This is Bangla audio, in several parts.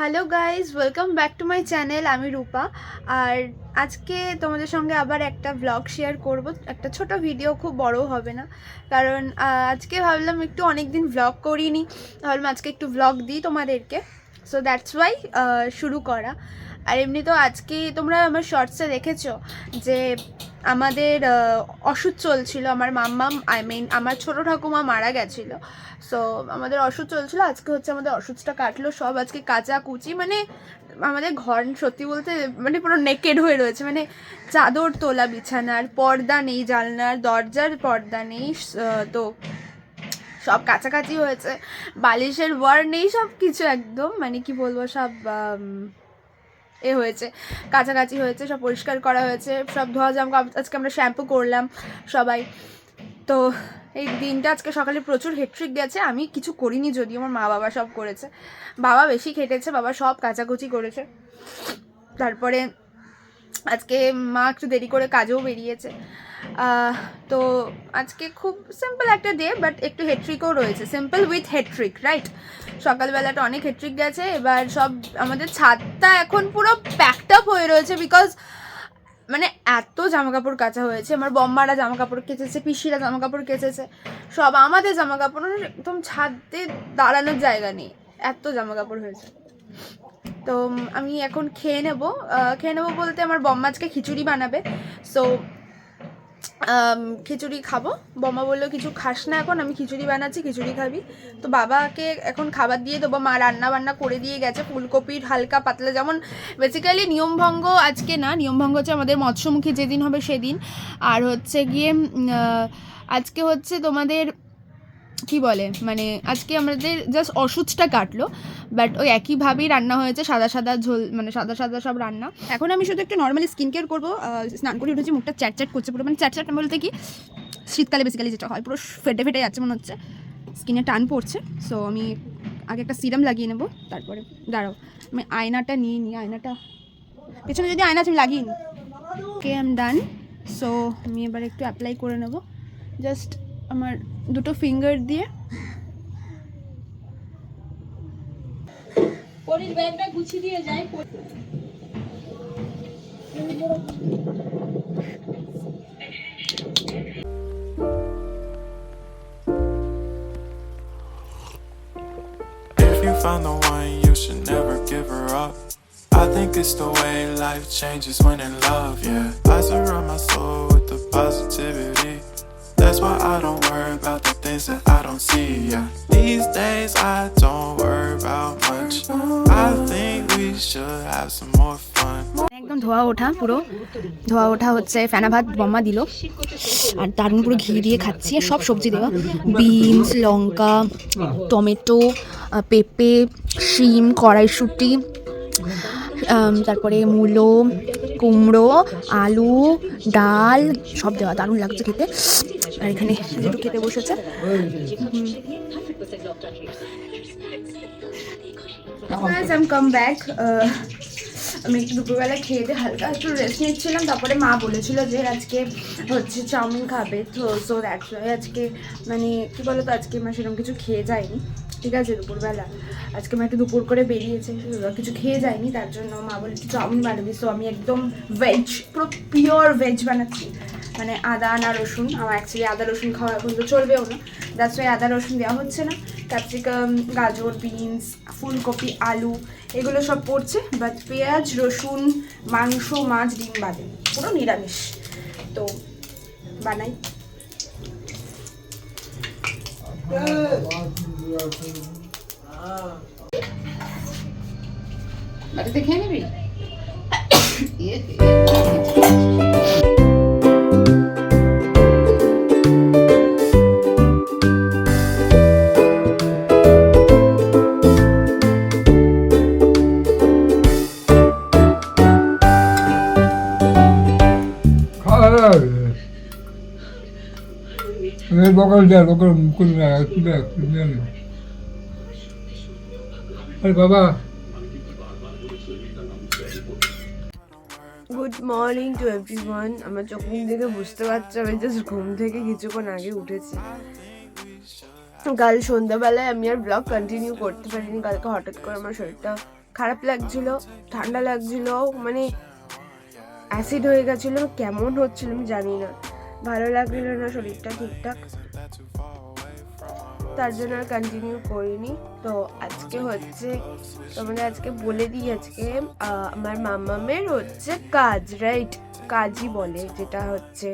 Hello guys welcome back to my channel আমি রূপা। আর আজকে তোমাদের সঙ্গে আবার একটা ব্লগ শেয়ার করব। একটা ছোট ভিডিও খুব বড় হবে না। কারণ আজকে ভাবলাম একটু অনেক দিন ব্লগ করিনি। ভাবলাম আজকে একটু ব্লগ দিই তোমাদেরকে। সো দ্যাটস ওয়াই শুরু করা। আর এমনি তো আজকে তোমরা আমার শর্টসে দেখেছ যে আমাদের ওষুধ চলছিল। আমার মাম্মাম আই মিন আমার ছোটো ঠাকুমা মারা গেছিল। সো আমাদের ওষুধ চলছিল। আজকে হচ্ছে আমাদের ওষুধটা কাটলো। সব আজকে কাঁচা কুচি মানে আমাদের ঘর, সত্যি বলতে মানে পুরো নেকেড হয়ে রয়েছে। মানে চাদর তোলা, বিছানার পর্দা নেই, জানলার দরজার পর্দা নেই তো সব কাছাকাছি হয়েছে। বালিশের ওয়ার নেই সব কিছু একদম মানে কি বলব, সব এ হয়েছে, কাছাকাছি হয়েছে, সব পরিষ্কার করা হয়েছে, সব ধোয়া জামা আজকে আমরা শ্যাম্পু করলাম সবাই। তো এই দিনটা আজকে সকালে প্রচুর হেট্রিক গেছে, আমি কিছু করিনি যদি আমার মা বাবা সব করেছে। বাবা বেশি খেটেছে, বাবা সব কাচাকুচি করেছে। তারপরে আজকে মা একটু দেরি করে কাজেও বেরিয়েছে। তো আজকে খুব সিম্পল একটা ডে বাট একটু হেট্রিকও রয়েছে। সিম্পল উইথ হেট্রিক রাইট সকালবেলাটা অনেক হেট্রিক গেছে, এবার সব আমাদের ছাদটা এখন পুরো প্যাকড আপ হয়ে রয়েছে বিকজ মানে এত জামা কাপড় কাচা হয়েছে। আমার বম্মারা জামা কাপড় কেচেছে, পিসিরা জামা কাপড় কেচেছে। সব আমাদের জামা কাপড় মানে একদম ছাদে দাঁড়ানোর জায়গা নেই। এত জামা কাপড় হয়েছে। তো আমি এখন খেয়ে নেব। খেয়ে নেব বলতে আমার বম্মা আজকে খিচুড়ি বানাবে। সো খিচুড়ি খাব। বম্মা বলল, কিছু খাস না এখন, আমি খিচুড়ি বানাচ্ছি, খিচুড়ি খাবি। তো বাবাকে এখন খাবার দিয়ে দেবো। মা রান্না বান্না করে দিয়ে গেছে, ফুলকপির হালকা পাতলা যেমন বেসিক্যালি নিয়মভঙ্গ আজকে না নিয়মভঙ্গ হচ্ছে আমাদের মৎস্যমুখী যেদিন হবে সেদিন। আর হচ্ছে গিয়ে আজকে হচ্ছে তোমাদের কি বলে? মানে আজকে আমাদের জাস্ট ওষুধটা কাটলো বাট ওই একইভাবেই রান্না হয়েছে, সাদা সাদা ঝোল মানে সাদা সাদা সব রান্না। এখন আমি শুধু একটু নর্মালি স্কিন কেয়ার করব স্নান করে উঠেছি, মুখটা চ্যাট চ্যাট করছে পুরো মানে চ্যাট চ্যাট বলতে কি, শীতকালে বেসিক্যালি যেটা হয়, পুরো ফেটে ফেটে যাচ্ছে মনে হচ্ছে স্কিনে টান পড়ছে সো আমি আগে একটা সিরাম লাগিয়ে নেব, তারপরে, দাঁড়াও, আমি আয়নাটা নিয়ে নিই, আয়নাটা, পেছনে যদি আয়না আছে, আমি লাগিয়ে নিই। কে এম ডান সো আমি এবার একটু অ্যাপ্লাই করে নেব জাস্ট আমার দুটো ফিঙ্গার দিয়ে পরির ব্যাগটা গুছিয়ে দিয়ে যাই If you find the one, you should never give her up. I think it's the way life changes when in love, yeah. I surround my soul with the positivity. That's why I don't worry about the things that I don't see, yeah. These days I don't worry about much. I think we should have some more fun. একদম ধোয়া ওঠা পুরো ধোয়া ওঠা হচ্ছে ফেনা ভাত বম্মা দিল আর দারুণ পুরো ঘি দিয়ে খাচ্ছি আর সব সবজি দেওয়া বিনস লঙ্কা টমেটো পেঁপে শিম কড়াইশুঁটি তারপরে মূলো কুমড়ো আলু ডাল সব দেওয়া দারুণ লাগছে খেতে আর এখানে যেটু খেতে বসেছে। কাম ব্যাক আমি একটু দুপুরবেলা খেয়ে দিয়ে হালকা একটু রেস্ট নিচ্ছিলাম। তারপরে মা বলেছিল যে আজকে হচ্ছে চাউমিন খাবে। তো সো দ্যাটস আজকে মানে কী বলো তো আজকে মা সেরকম কিছু খেয়ে যায়নি। ঠিক আছে, দুপুরবেলা। আজকে মা একটু দুপুর করে বেরিয়েছে কিছু খেয়ে যায়নি। তার জন্য মা বলেছে, চাউমিন বানাবি। সো আমি একদম ভেজ পুরো পিওর ভেজ বানাচ্ছি। মানে আদা না রসুন। আমার অ্যাকচুয়ালি আদা রসুন খাওয়া এখন তো চলবেও না। দ্যাটস ওয়াই আদা রসুন দেওয়া হচ্ছে না। ক্যাপসিকাম গাজর বিনস ফুলকপি আলু এগুলো সব পড়ছে। বাট পেঁয়াজ রসুন মাংস মাছ ডিম বাদে পুরো নিরামিষ। তো বানাই। বাড়িতে খেয়ে নিবি? লোকাল করে দেয় একটু দেয় একটু দেয় না। আরে বাবা। গুড মর্নিং টু এভরিওয়ান আমার চোখ দেখে বুঝতে পারছ আমি জাস্ট ঘুম থেকে কিছুক্ষণ আগে উঠেছি। কাল সন্ধ্যাবেলায় আমি আর ব্লগ কন্টিনিউ করতে পারিনি। কালকে হঠাৎ করে আমার শরীরটা খারাপ লাগছিল, ঠান্ডা লাগছিল মানে অ্যাসিড হয়ে গেছিল, কেমন হচ্ছিল আমি জানি না। ভালো লাগছিল না, শরীরটা ঠিকঠাক। তার জন্য আর কন্টিনিউ করিনি। তো আজকে হচ্ছে, তোমাদের আজকে বলে দিই আজকে আমার মামামের হচ্ছে কাজ রাইট কাজই বলে, যেটা হচ্ছে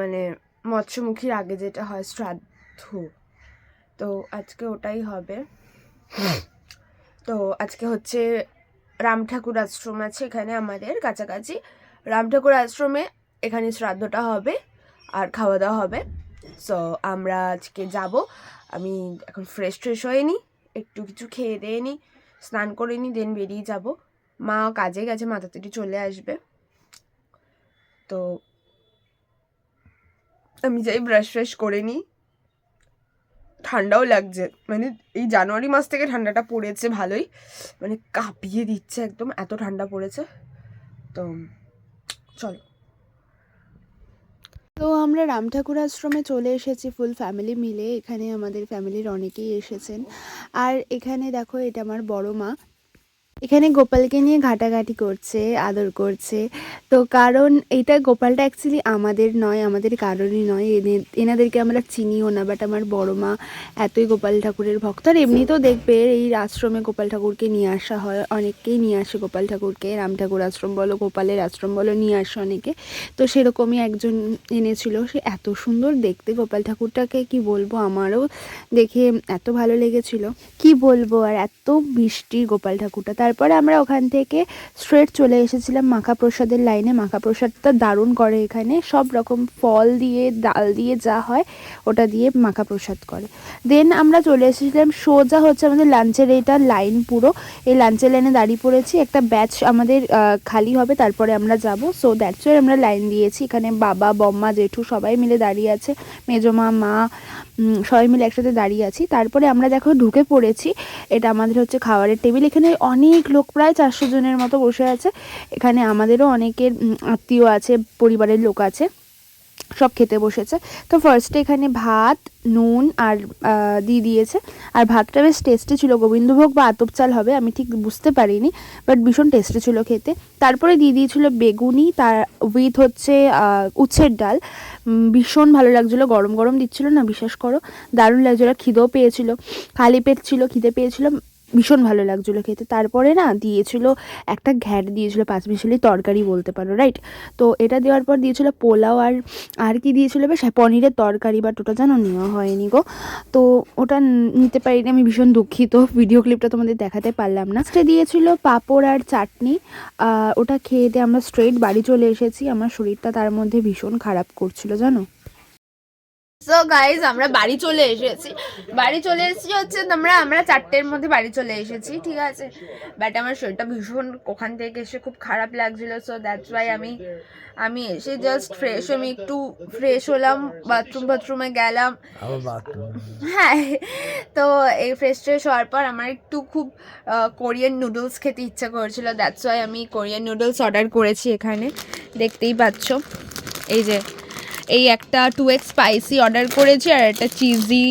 মানে মৎস্যমুখীর আগে যেটা হয় শ্রাদ্ধ। তো আজকে ওটাই হবে। তো আজকে হচ্ছে রাম ঠাকুর আশ্রম আছে এখানে আমাদের কাছাকাছি। রাম ঠাকুর আশ্রমে এখানে শ্রাদ্ধটা হবে আর খাওয়া দাওয়া হবে। সো আমরা আজকে যাব। আমি এখন ফ্রেশ ট্রেশ হয়ে নিই একটু কিছু খেয়ে দিয়ে নিই স্নান করে নিই দেন বেরিয়ে যাব। মা কাজে গেছে, মাথা তাড়াতাড়ি চলে আসবে। তো আমি যাই ব্রাশ ফ্রেশ করে নিই ঠান্ডাও লাগছে। মানে এই জানুয়ারি মাস থেকে ঠান্ডাটা পড়েছে ভালোই। মানে কাঁপিয়ে দিচ্ছে একদম, এত ঠান্ডা পড়েছে। তো চলো। তো আমরা রাম ঠাকুর আশ্রমে চলে এসেছি ফুল ফ্যামিলি মিলে। এখানে আমাদের ফ্যামিলির অনেকেই এসেছেন। আর এখানে দেখো, এটা আমার বড় মা। এখানে গোপালকে নিয়ে ঘাটাঘাটি করছে, আদর করছে। তো কারণ এটা গোপালটা অ্যাকচুয়ালি আমাদের নয়, আমাদের কারণই নয়। এনে- এনাদেরকে আমরা চিনিও না বাট আমার বড় মা এতই গোপাল ঠাকুরের ভক্ত। আর এমনিতেও দেখবে এই আশ্রমে গোপাল ঠাকুরকে নিয়ে আসা হয়, অনেককেই নিয়ে আসে গোপাল ঠাকুরকে। রাম ঠাকুর আশ্রম বলো, গোপালের আশ্রম বলো, নিয়ে আসে অনেকে। তো সেরকমই একজন এনেছিল। সে এত সুন্দর দেখতে গোপাল ঠাকুরটাকে, কি বলব আমারও দেখে এত ভালো লেগেছিল। কি বলব আর এত মিষ্টি গোপাল ঠাকুরটা। তারপরে আমরা ওখান থেকে স্ট্রেট চলে এসেছিলাম মাখা প্রসাদের লাইনে মাখা প্রসাদটা দারুণ করে এখানে। সব রকম ফল দিয়ে, ডাল দিয়ে যা হয়, ওটা দিয়ে মাখা প্রসাদ করে। দেন আমরা চলে এসেছিলাম, সোজা হচ্ছে আমাদের লাঞ্চের এইটা লাইন পুরো। এই লাঞ্চের লাইনে দাঁড়িয়ে পড়েছি। একটা ব্যাচ আমাদের খালি হবে, তারপরে আমরা যাব। সো দ্যাটস ওয়াই আমরা লাইন দিয়েছি। এখানে বাবা, বম্মা, জেঠু সবাই মিলে দাঁড়িয়ে আছে। মেজমা মা সবাই মিলে একসাথে দাঁড়িয়ে আছি। তারপরে আমরা দেখো ঢুকে পড়েছি। এটা আমাদের হচ্ছে খাবারের টেবিল এখানে অনেক লোক, প্রায় চারশো জনের মতো বসে আছে। এখানে আমাদেরও অনেকের আত্মীয় আছে, পরিবারের লোক আছে, সব খেতে বসেছে। তো ফার্স্টে এখানে ভাত, নুন আর দিয়ে দিয়েছে। আর ভাতটা বেশ টেস্টি ছিল। গোবিন্দভোগ বা আতপ চাল হবে, আমি ঠিক বুঝতে পারিনি বাট ভীষণ টেস্টি ছিল খেতে। তারপরে দিয়ে দিয়েছিল বেগুনি, তার উইথ হচ্ছে উচ্ছের ডাল। ভীষণ ভালো লাগছিল। গরম গরম দিচ্ছিল না, বিশ্বাস করো। দারুণ লাগছিল। খিদেও পেয়েছিল। খালি পেট ছিল, খিদে পেয়েছিল। ভীষণ ভালো লাগছিল খেতে। তারপরে না দিয়েছিল একটা ঘ্যাট দিয়েছিল পাঁচ মিশালি তরকারি বলতে পারো রাইট তো এটা দেওয়ার পর দিয়েছিল পোলাও আর আর কি দিয়েছিল বেশ? হ্যাঁ, পনিরের তরকারি বাট ওটা যেন নেওয়া হয়নি গো। তো ওটা নিতে পারিনি আমি ভীষণ দুঃখিত। ভিডিও ক্লিপটা তোমাদের দেখাতে পারলাম না। সেটা দিয়েছিল পাঁপড় আর চাটনি। ওটা খেয়ে দিয়ে আমরা স্ট্রেট বাড়ি চলে এসেছি। আমার শরীরটা তার মধ্যে ভীষণ খারাপ করছিল জানো? সো গাইজ আমরা বাড়ি চলে এসেছি। বাড়ি চলে এসেছি হচ্ছে আমরা আমরা চারটের মধ্যে বাড়ি চলে এসেছি ঠিক আছে? বাট আমার শরীরটা ভীষণ ওখান থেকে এসে খুব খারাপ লাগছিল সো দ্যাটস ওয়াই আমি আমি এসে জাস্ট ফ্রেশ আমি একটু ফ্রেশ হলাম বাথরুম বাথরুমে গেলাম। হ্যাঁ তো এই ফ্রেশ ট্রেশ হওয়ার পর আমার একটু খুব কোরিয়ান নুডলস খেতে ইচ্ছা করেছিল দ্যাটস ওয়াই আমি কোরিয়ান নুডলস অর্ডার করেছি এখানে দেখতেই পাচ্ছ। এই যে এই একটা টু এক্স স্পাইসি অর্ডার করেছি আর একটা cheesy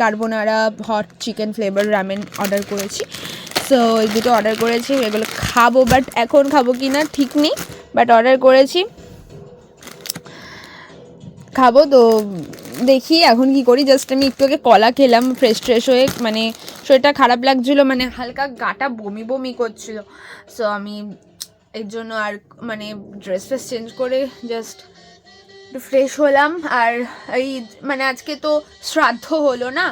carbonara hot chicken flavour ramen order করেছি। সো এই দুটো অর্ডার করেছি এগুলো খাব বাট এখন খাব কি না ঠিক নেই বাট অর্ডার করেছি। খাব তো, দেখি এখন কি করি জাস্ট আমি একটু আগে কলা খেলাম ফ্রেশ ট্রেশ হয়ে মানে শরীরটা খারাপ লাগছিল মানে হালকা গাটা বমি বমি করছিল। সো আমি এর জন্য আর মানে ড্রেস ফ্রেস চেঞ্জ করে জাস্ট একটু ফ্রেশ হলাম আর এই মানে আজকে তো শ্রাদ্ধ হলো না?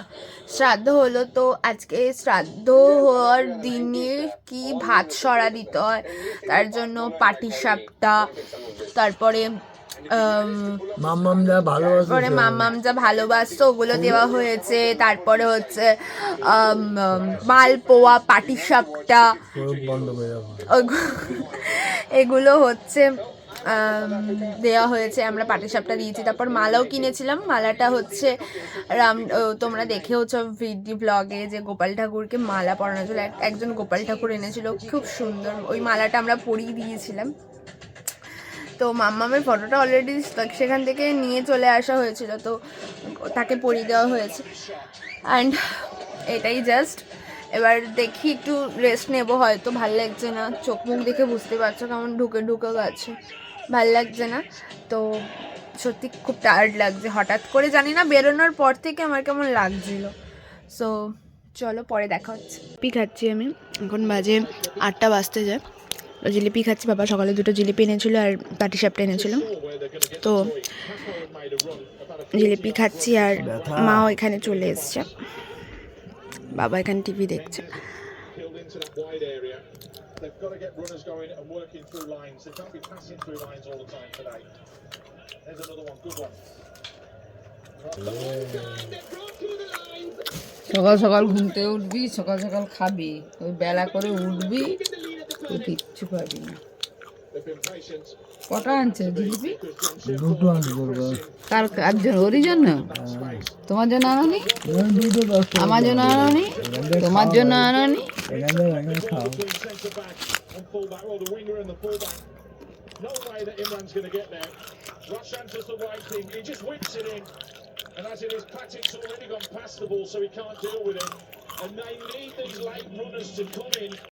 শ্রাদ্ধ হলো তো আজকে শ্রাদ্ধ হওয়ার দিনে কি ভাত সরা দিতে হয়? তার জন্য পাটিসাপটা তারপরে আম, মাম্মামরা ভালোবাসে তারপরে মামাম যা ভালোবাসতো ওগুলো দেওয়া হয়েছে তারপরে হচ্ছে মালপোয়া পাটিসাপটা এগুলো হচ্ছে দেওয়া হয়েছে, আমরা পাটিসাপটা দিয়েছি। তারপর মালাও কিনেছিলাম। মালাটা হচ্ছে রাম তোমরা দেখেওছ ভিডিও ব্লগে যে গোপাল ঠাকুরকে মালা পরানো ছিল এক- একজন গোপাল ঠাকুর এনেছিল। খুব সুন্দর, ওই মালাটা আমরা পরিয়ে দিয়েছিলাম। তো মাম্মামের ফটোটা অলরেডি সেখান থেকে নিয়ে চলে আসা হয়েছিল। তো তাকে পরিয়ে দেওয়া হয়েছে। অ্যান্ড এটাই জাস্ট এবার দেখি একটু রেস্ট নেব, হয়তো ভালো লাগছে না। চোখ মুখ দেখে বুঝতে পারছ কেমন ঢুকে ঢুকে গেছে। ভালো লাগছে না। তো সত্যি খুব টায়ার্ড লাগছে। হঠাৎ করে জানি না বেরোনোর পর থেকে আমার কেমন লাগছিল। সো চলো পরে দেখা হচ্ছে। জিলিপি খাচ্ছি আমি। এখন বাজে আটটা বাজতে যায়। জিলিপি খাচ্ছি। বাবা সকালে দুটো জিলিপি এনেছিল আর পাটি সাপটা এনেছিল। তো জিলিপি খাচ্ছি আর মাও এখানে চলে এসছে। বাবা এখানে টিভি দেখছে। They've got to get runners going and working through lines. They can't be passing through lines all the time today. There's another one, good one. সকাল সকাল ঘুম থেকে উঠবি সকাল সকাল খাবি ওই বেলা করে উঠবি তুই কিচ্ছু না patient. কটা আনছে জিলিপি দুটো আনতে কার কার জন্য ওরই জন্য তোমার জন্য আনোনি আমার জন্য আনোনি তোমার জন্য আনোনি No way that Imran's going to get there. Rush does the right thing. He just whips it in. And as it is, Patrick's already gone past the ball, so he can't deal with it. And they need these late runners to come in.